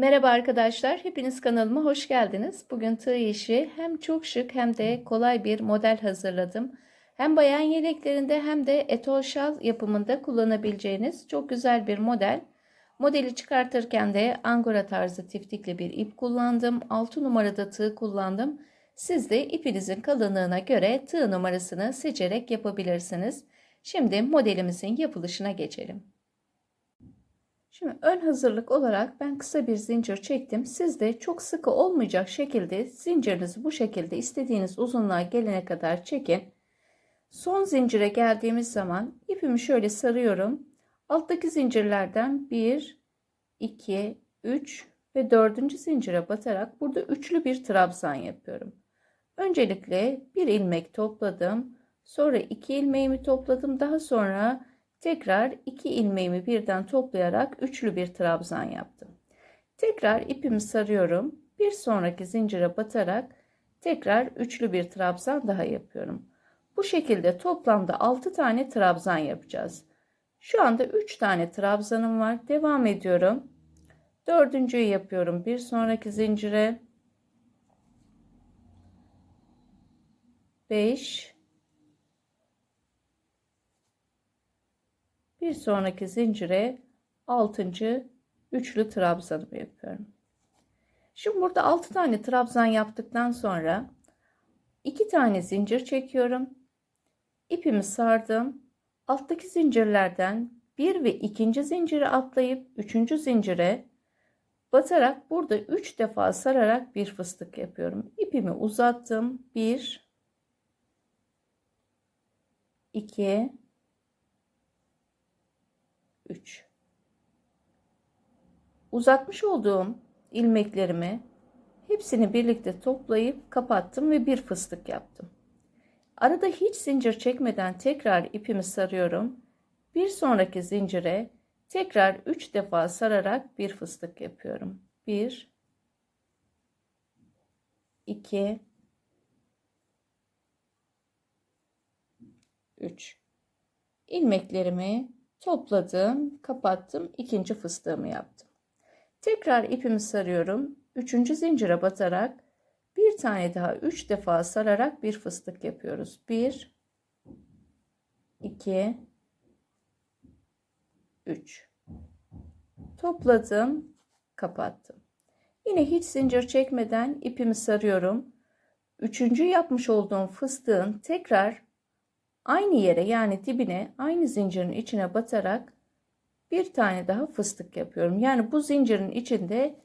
Merhaba arkadaşlar, hepiniz kanalıma hoş geldiniz. Bugün tığ işi hem çok şık hem de kolay bir model hazırladım. Hem bayan yeleklerinde hem de etol şal yapımında kullanabileceğiniz çok güzel bir model. Modeli çıkartırken de angora tarzı tiftikli bir ip kullandım. 6 numarada tığ kullandım. Siz de ipinizin kalınlığına göre tığ numarasını seçerek yapabilirsiniz. Şimdi modelimizin yapılışına geçelim. Şimdi ön hazırlık olarak ben kısa bir zincir çektim. Siz de çok sıkı olmayacak şekilde zincirinizi bu şekilde istediğiniz uzunluğa gelene kadar çekin. Son zincire geldiğimiz zaman ipimi şöyle sarıyorum. Alttaki zincirlerden 1, 2, 3 ve 4. zincire batarak burada üçlü bir trabzan yapıyorum. Öncelikle bir ilmek topladım. Sonra iki ilmeğimi topladım. Daha sonra Tekrar iki ilmeğimi birden toplayarak üçlü bir trabzan yaptım. Tekrar ipimi sarıyorum. Bir sonraki zincire batarak tekrar üçlü bir trabzan daha yapıyorum. Bu şekilde toplamda 6 tane trabzan yapacağız. Şu anda 3 tane trabzanım var. Devam ediyorum. Dördüncüyü yapıyorum. Bir sonraki zincire 5 Bir sonraki zincire 6. üçlü trabzanımı yapıyorum. Şimdi burada 6 tane trabzan yaptıktan sonra 2 tane zincir çekiyorum. İpimi sardım. Alttaki zincirlerden bir ve ikinci zinciri atlayıp üçüncü zincire batarak burada 3 defa sararak bir fıstık yapıyorum. İpimi uzattım. 1 2 3 Uzatmış olduğum ilmeklerimi hepsini birlikte toplayıp kapattım ve bir fıstık yaptım. Arada hiç zincir çekmeden tekrar ipimi sarıyorum. Bir sonraki zincire tekrar 3 defa sararak bir fıstık yapıyorum. 1 2 3 ilmeklerimi topladım, kapattım, ikinci fıstığımı yaptım. Tekrar ipimi sarıyorum. Üçüncü zincire batarak bir tane daha üç defa sararak bir fıstık yapıyoruz. Bir, iki, üç. Topladım, kapattım. Yine hiç zincir çekmeden ipimi sarıyorum. Üçüncü yapmış olduğum fıstığın tekrar Aynı yere yani dibine aynı zincirin içine batarak bir tane daha fıstık yapıyorum. Yani bu zincirin içinde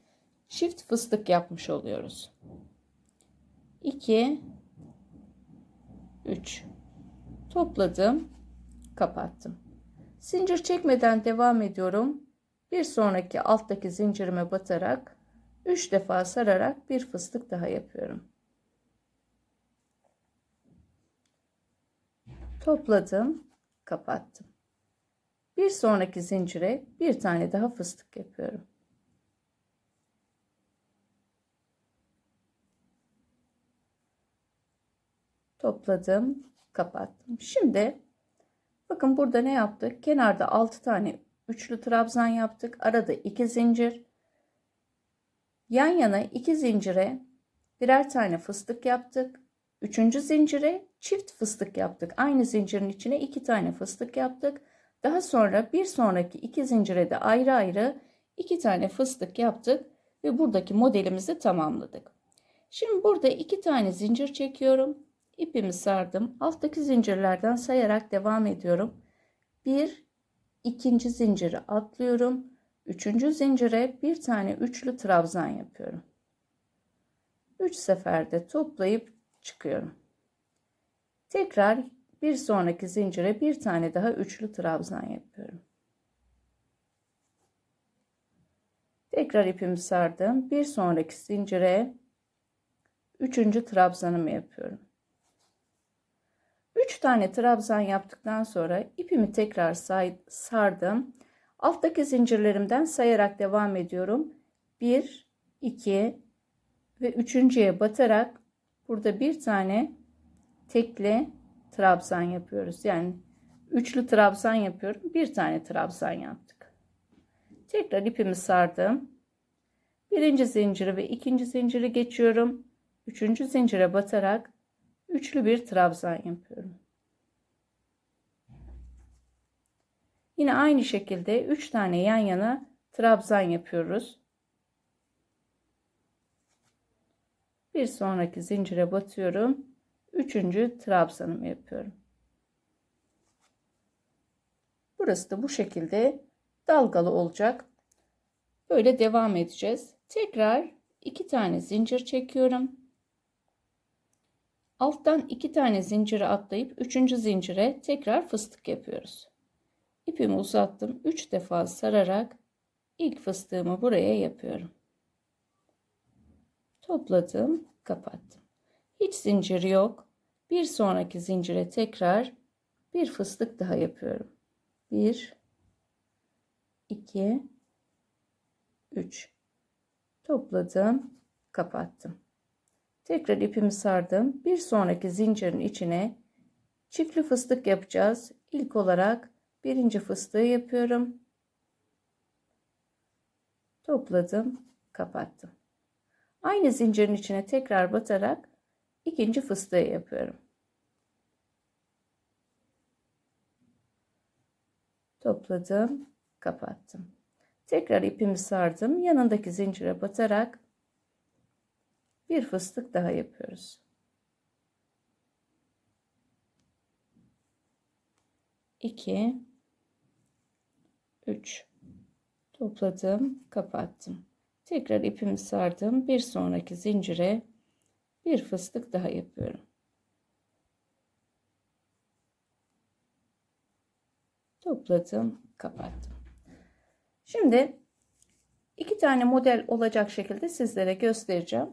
çift fıstık yapmış oluyoruz. 2 3 topladım, kapattım. Zincir çekmeden devam ediyorum. Bir sonraki alttaki zincirime batarak 3 defa sararak bir fıstık daha yapıyorum. Topladım, kapattım. Bir sonraki zincire bir tane daha fıstık yapıyorum. Topladım, kapattım. Şimdi bakın burada ne yaptık? Kenarda 6 tane üçlü trabzan yaptık. Arada 2 zincir. Yan yana 2 zincire birer tane fıstık yaptık. Üçüncü zincire çift fıstık yaptık. Aynı zincirin içine iki tane fıstık yaptık. Daha sonra bir sonraki iki zincire de ayrı ayrı iki tane fıstık yaptık ve buradaki modelimizi tamamladık. Şimdi burada iki tane zincir çekiyorum. İpimi sardım. Alttaki zincirlerden sayarak devam ediyorum. Bir, ikinci zinciri atlıyorum. Üçüncü zincire bir tane üçlü trabzan yapıyorum. Üç seferde toplayıp çıkıyorum. Tekrar bir sonraki zincire bir tane daha üçlü trabzan yapıyorum. Tekrar ipimi sardım. Bir sonraki zincire üçüncü trabzanımı yapıyorum. Üç tane trabzan yaptıktan sonra ipimi tekrar say sardım. Alttaki zincirlerimden sayarak devam ediyorum. 1, 2 ve üçüncüye batarak burada bir tane tekli trabzan yapıyoruz. Yani üçlü trabzan yapıyorum. Bir tane trabzan yaptık. Tekrar ipimi sardım. Birinci zinciri ve ikinci zinciri geçiyorum. Üçüncü zincire batarak üçlü bir trabzan yapıyorum. Yine aynı şekilde 3 tane yan yana trabzan yapıyoruz. Bir sonraki zincire batıyorum. Üçüncü trabzanımı yapıyorum. Burası da bu şekilde dalgalı olacak. Böyle devam edeceğiz. Tekrar iki tane zincir çekiyorum. Alttan iki tane zinciri atlayıp üçüncü zincire tekrar fıstık yapıyoruz. İpimi uzattım. Üç defa sararak ilk fıstığımı buraya yapıyorum. Topladım, kapattım. Hiç zincir yok. Bir sonraki zincire tekrar bir fıstık daha yapıyorum. 1 2 3 topladım kapattım. Tekrar ipimi sardım. Bir sonraki zincirin içine çiftli fıstık yapacağız. İlk olarak birinci fıstığı yapıyorum. Topladım kapattım. Aynı zincirin içine tekrar batarak ikinci fıstığı yapıyorum topladım, kapattım. Tekrar ipimi sardım. Yanındaki zincire batarak bir fıstık daha yapıyoruz. İki, üç. Topladım, kapattım. Tekrar ipimi sardım. Bir sonraki zincire bir fıstık daha yapıyorum. topladım, kapattım. Şimdi iki tane model olacak şekilde sizlere göstereceğim.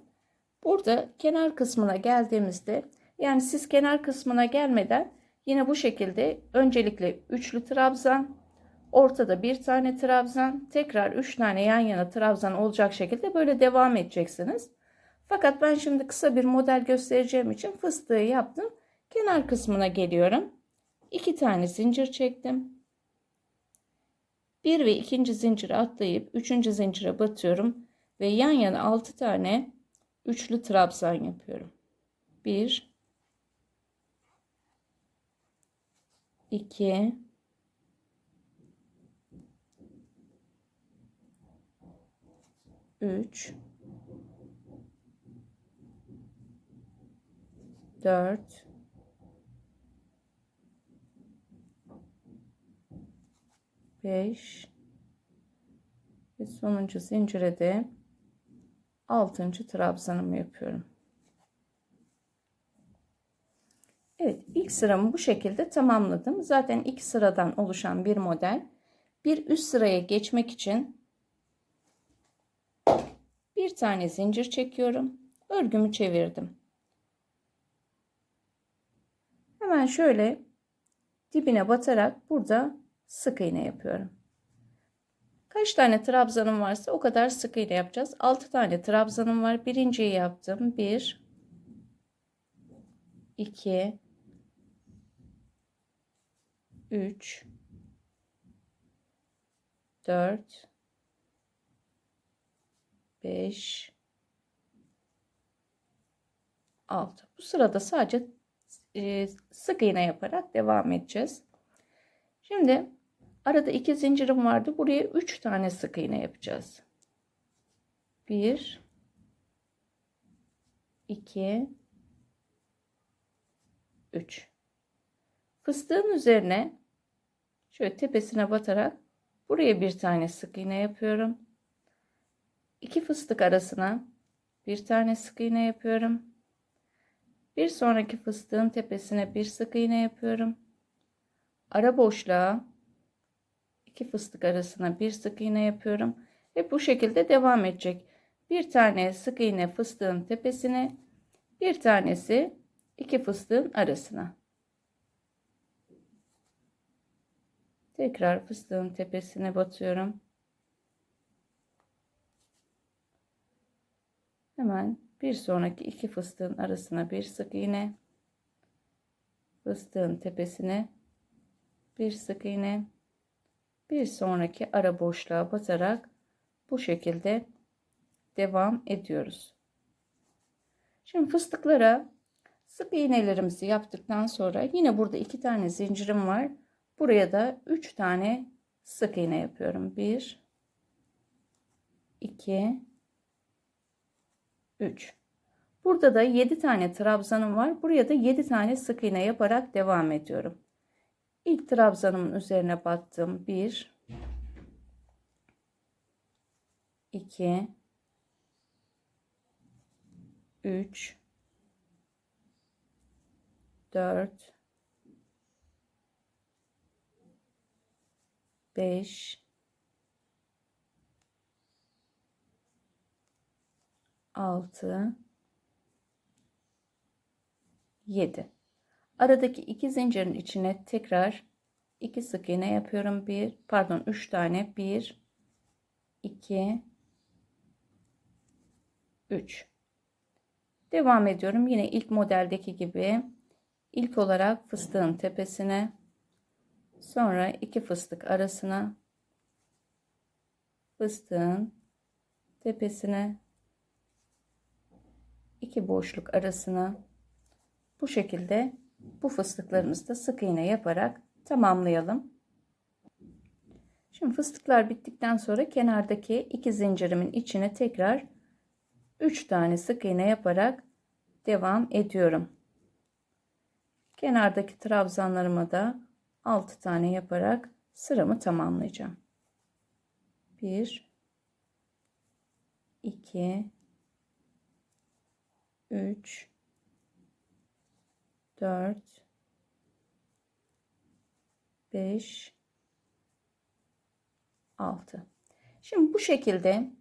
Burada kenar kısmına geldiğimizde yani siz kenar kısmına gelmeden yine bu şekilde öncelikle üçlü trabzan, ortada bir tane trabzan, tekrar üç tane yan yana trabzan olacak şekilde böyle devam edeceksiniz. Fakat ben şimdi kısa bir model göstereceğim için fıstığı yaptım. Kenar kısmına geliyorum. İki tane zincir çektim. Bir ve ikinci zinciri atlayıp üçüncü zincire batıyorum ve yan yana altı tane üçlü trabzan yapıyorum. Bir, iki, üç, dört, 5 ve sonuncu zincire de 6. trabzanımı yapıyorum. Evet ilk sıramı bu şekilde tamamladım. Zaten iki sıradan oluşan bir model. Bir üst sıraya geçmek için bir tane zincir çekiyorum. Örgümü çevirdim. Hemen şöyle dibine batarak burada sık iğne yapıyorum. Kaç tane trabzanım varsa o kadar sık iğne yapacağız. 6 tane trabzanım var. Birinciyi yaptım. 1 2 3 4 5 6 bu sırada sadece e, sık iğne yaparak devam edeceğiz. Şimdi Arada iki zincirim vardı. Buraya üç tane sık iğne yapacağız. Bir, iki, üç. Fıstığın üzerine şöyle tepesine batarak buraya bir tane sık iğne yapıyorum. İki fıstık arasına bir tane sık iğne yapıyorum. Bir sonraki fıstığın tepesine bir sık iğne yapıyorum. Ara boşluğa iki fıstık arasına bir sık iğne yapıyorum ve bu şekilde devam edecek. Bir tane sık iğne fıstığın tepesine, bir tanesi iki fıstığın arasına. Tekrar fıstığın tepesine batıyorum. Hemen bir sonraki iki fıstığın arasına bir sık iğne. Fıstığın tepesine bir sık iğne bir sonraki ara boşluğa batarak bu şekilde devam ediyoruz. Şimdi fıstıklara sık iğnelerimizi yaptıktan sonra yine burada iki tane zincirim var. Buraya da üç tane sık iğne yapıyorum. Bir, iki, üç. Burada da 7 tane trabzanım var. Buraya da 7 tane sık iğne yaparak devam ediyorum. İlk trabzanımın üzerine battım. 1 2 3 4 5 6 7 aradaki iki zincirin içine tekrar iki sık iğne yapıyorum. Bir pardon üç tane. Bir iki üç. Devam ediyorum. Yine ilk modeldeki gibi ilk olarak fıstığın tepesine sonra iki fıstık arasına fıstığın tepesine iki boşluk arasına bu şekilde bu fıstıklarımızı da sık iğne yaparak tamamlayalım. Şimdi fıstıklar bittikten sonra kenardaki iki zincirimin içine tekrar 3 tane sık iğne yaparak devam ediyorum. Kenardaki trabzanlarıma da 6 tane yaparak sıramı tamamlayacağım. 1 2 3 4 5 6 Şimdi bu şekilde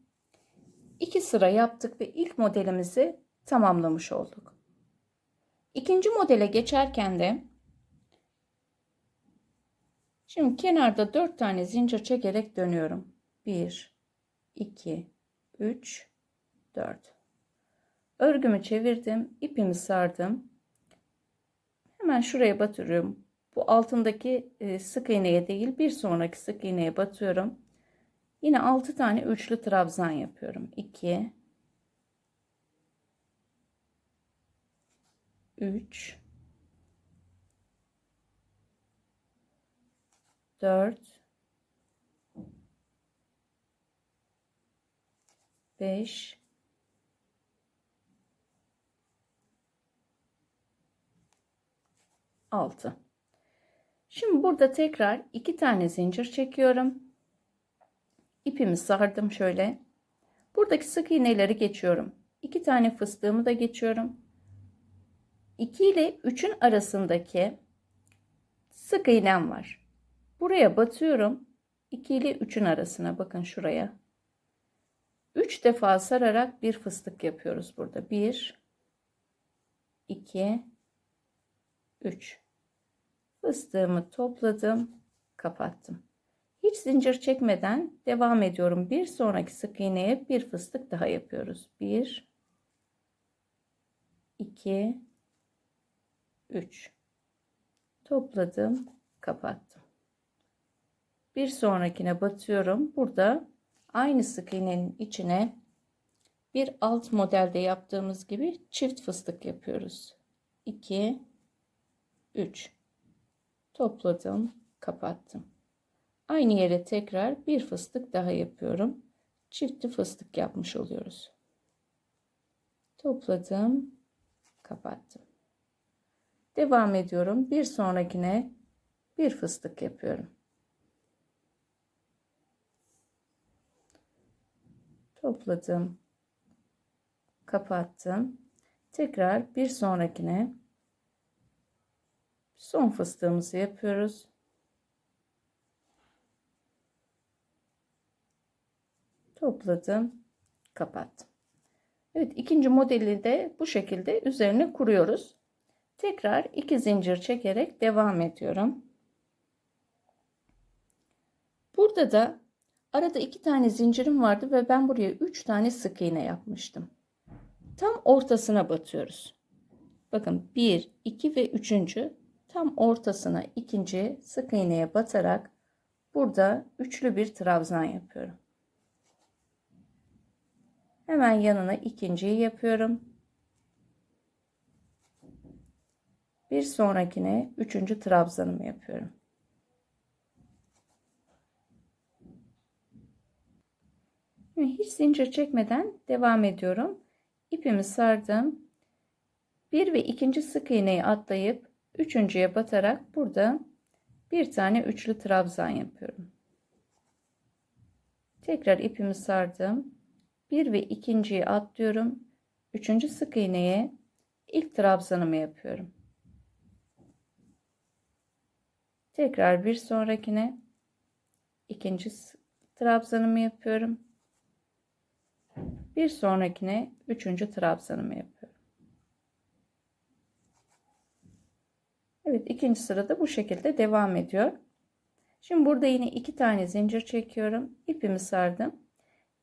iki sıra yaptık ve ilk modelimizi tamamlamış olduk. İkinci modele geçerken de şimdi kenarda 4 tane zincir çekerek dönüyorum. 1 2 3 4 Örgümü çevirdim, ipimi sardım. Hemen şuraya batırıyorum. Bu altındaki e, sık iğneye değil bir sonraki sık iğneye batıyorum. Yine 6 tane üçlü trabzan yapıyorum. 2 3 4 5 6. Şimdi burada tekrar iki tane zincir çekiyorum. İpimi sardım şöyle. Buradaki sık iğneleri geçiyorum. İki tane fıstığımı da geçiyorum. 2 ile 3'ün arasındaki sık iğnem var. Buraya batıyorum. 2 ile 3'ün arasına bakın şuraya. 3 defa sararak bir fıstık yapıyoruz burada. 1 2 3 Fıstığımı topladım, kapattım. Hiç zincir çekmeden devam ediyorum. Bir sonraki sık iğneye bir fıstık daha yapıyoruz. 1 2 3 Topladım, kapattım. Bir sonrakine batıyorum. Burada aynı sık iğnenin içine bir alt modelde yaptığımız gibi çift fıstık yapıyoruz. 2 3 topladım, kapattım. Aynı yere tekrar bir fıstık daha yapıyorum. Çiftli fıstık yapmış oluyoruz. Topladım, kapattım. Devam ediyorum. Bir sonrakine bir fıstık yapıyorum. Topladım, kapattım. Tekrar bir sonrakine Son fıstığımızı yapıyoruz. Topladım, kapattım. Evet, ikinci modeli de bu şekilde üzerine kuruyoruz. Tekrar iki zincir çekerek devam ediyorum. Burada da arada iki tane zincirim vardı ve ben buraya üç tane sık iğne yapmıştım. Tam ortasına batıyoruz. Bakın 1, 2 ve 3 tam ortasına ikinci sık iğneye batarak burada üçlü bir trabzan yapıyorum. Hemen yanına ikinciyi yapıyorum. Bir sonrakine üçüncü trabzanımı yapıyorum. Hiç zincir çekmeden devam ediyorum. İpimi sardım. Bir ve ikinci sık iğneyi atlayıp üçüncüye batarak burada bir tane üçlü trabzan yapıyorum. Tekrar ipimi sardım. Bir ve ikinciyi atlıyorum. Üçüncü sık iğneye ilk trabzanımı yapıyorum. Tekrar bir sonrakine ikinci trabzanımı yapıyorum. Bir sonrakine üçüncü trabzanımı yapıyorum. Evet ikinci sırada bu şekilde devam ediyor. Şimdi burada yine iki tane zincir çekiyorum. İpimi sardım.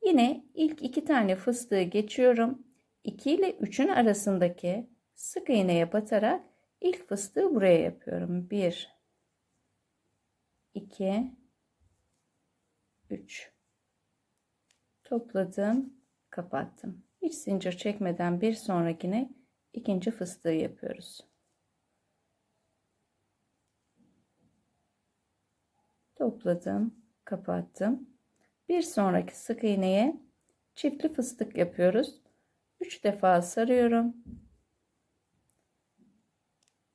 Yine ilk iki tane fıstığı geçiyorum. 2 ile 3'ün arasındaki sık iğneye batarak ilk fıstığı buraya yapıyorum. 1 2 3 topladım kapattım hiç zincir çekmeden bir sonrakine ikinci fıstığı yapıyoruz topladım kapattım bir sonraki sık iğneye çiftli fıstık yapıyoruz 3 defa sarıyorum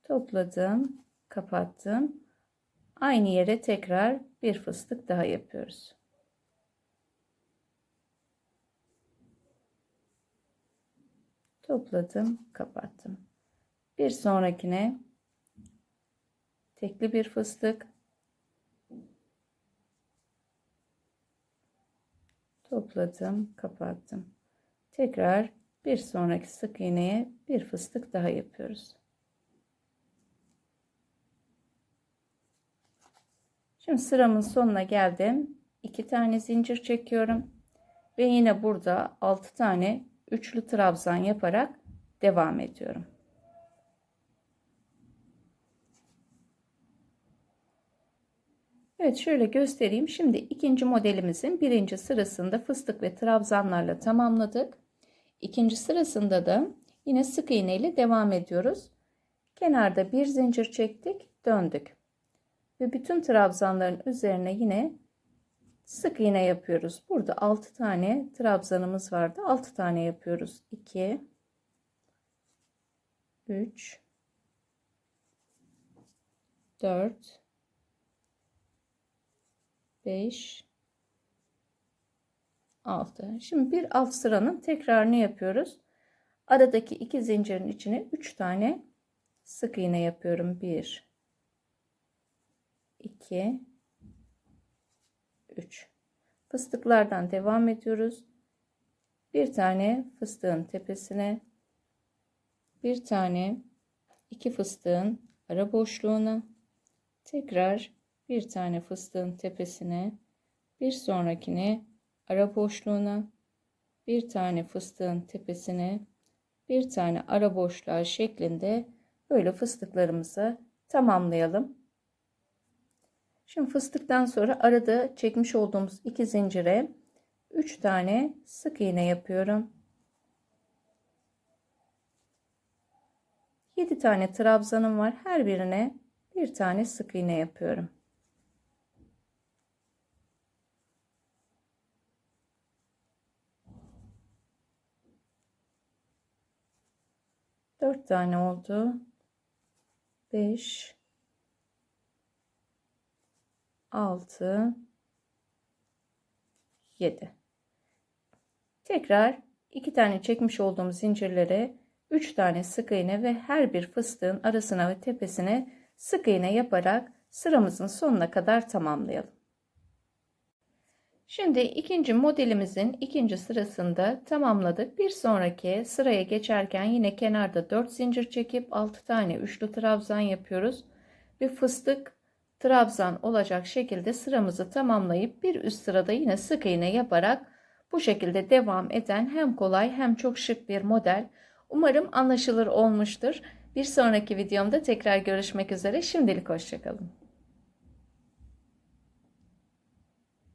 topladım kapattım Aynı yere tekrar bir fıstık daha yapıyoruz. Topladım, kapattım. Bir sonrakine tekli bir fıstık. Topladım, kapattım. Tekrar bir sonraki sık iğneye bir fıstık daha yapıyoruz. Şimdi sıramın sonuna geldim. 2 tane zincir çekiyorum. Ve yine burada 6 tane üçlü trabzan yaparak devam ediyorum. Evet şöyle göstereyim. Şimdi ikinci modelimizin birinci sırasında fıstık ve trabzanlarla tamamladık. İkinci sırasında da yine sık iğne ile devam ediyoruz. Kenarda bir zincir çektik, döndük ve bütün trabzanların üzerine yine sık iğne yapıyoruz. Burada 6 tane trabzanımız vardı. 6 tane yapıyoruz. 2 3 4 5 6. Şimdi bir alt sıranın tekrarını yapıyoruz. Aradaki iki zincirin içine 3 tane sık iğne yapıyorum. 1 2 3 fıstıklardan devam ediyoruz bir tane fıstığın tepesine bir tane iki fıstığın ara boşluğuna tekrar bir tane fıstığın tepesine bir sonrakine ara boşluğuna bir tane fıstığın tepesine bir tane ara boşluğa şeklinde böyle fıstıklarımızı tamamlayalım. Şimdi fıstıktan sonra arada çekmiş olduğumuz iki zincire 3 tane sık iğne yapıyorum. 7 tane trabzanım var. Her birine bir tane sık iğne yapıyorum. Dört tane oldu. Beş, 6 7 tekrar iki tane çekmiş olduğum zincirlere 3 tane sık iğne ve her bir fıstığın arasına ve tepesine sık iğne yaparak sıramızın sonuna kadar tamamlayalım. Şimdi ikinci modelimizin ikinci sırasında tamamladık. Bir sonraki sıraya geçerken yine kenarda 4 zincir çekip 6 tane üçlü trabzan yapıyoruz. Ve fıstık trabzan olacak şekilde sıramızı tamamlayıp bir üst sırada yine sık iğne yaparak bu şekilde devam eden hem kolay hem çok şık bir model. Umarım anlaşılır olmuştur. Bir sonraki videomda tekrar görüşmek üzere. Şimdilik hoşçakalın.